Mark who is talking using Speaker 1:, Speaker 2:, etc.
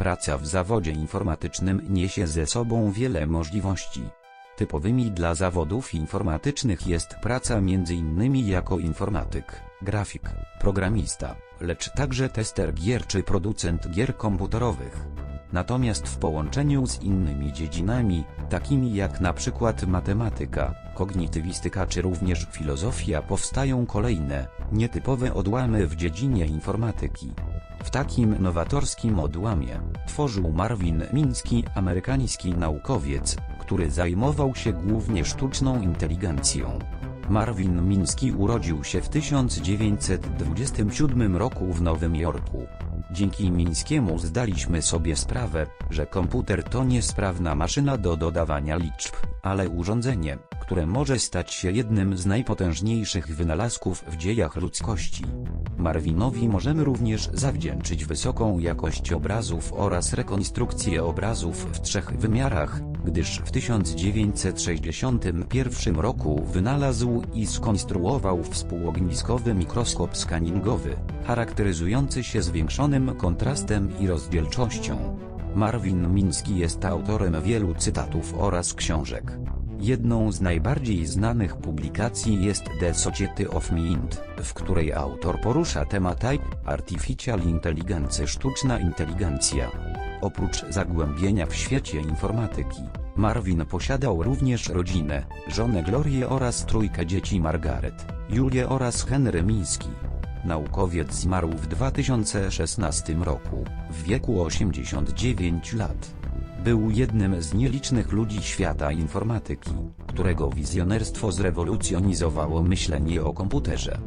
Speaker 1: Praca w zawodzie informatycznym niesie ze sobą wiele możliwości. Typowymi dla zawodów informatycznych jest praca m.in. jako informatyk, grafik, programista, lecz także tester gier czy producent gier komputerowych. Natomiast w połączeniu z innymi dziedzinami, takimi jak na przykład matematyka, kognitywistyka czy również filozofia powstają kolejne, nietypowe odłamy w dziedzinie informatyki. W takim nowatorskim odłamie tworzył Marvin Minsky, amerykański naukowiec, który zajmował się głównie sztuczną inteligencją. Marvin Minsky urodził się w 1927 roku w Nowym Jorku. Dzięki Mińskiemu zdaliśmy sobie sprawę, że komputer to niesprawna maszyna do dodawania liczb, ale urządzenie, które może stać się jednym z najpotężniejszych wynalazków w dziejach ludzkości. Marvinowi możemy również zawdzięczyć wysoką jakość obrazów oraz rekonstrukcję obrazów w trzech wymiarach, gdyż w 1961 roku wynalazł i skonstruował współogniskowy mikroskop skaningowy, charakteryzujący się zwiększonym kontrastem i rozdzielczością. Marvin Minsky jest autorem wielu cytatów oraz książek. Jedną z najbardziej znanych publikacji jest The Society of Mind, w której autor porusza temat AI, Artificial Intelligence sztuczna inteligencja. Oprócz zagłębienia w świecie informatyki, Marvin posiadał również rodzinę, żonę Glorię oraz trójkę dzieci Margaret, Julię oraz Henry Miński. Naukowiec zmarł w 2016 roku, w wieku 89 lat. Był jednym z nielicznych ludzi świata informatyki, którego wizjonerstwo zrewolucjonizowało myślenie o komputerze.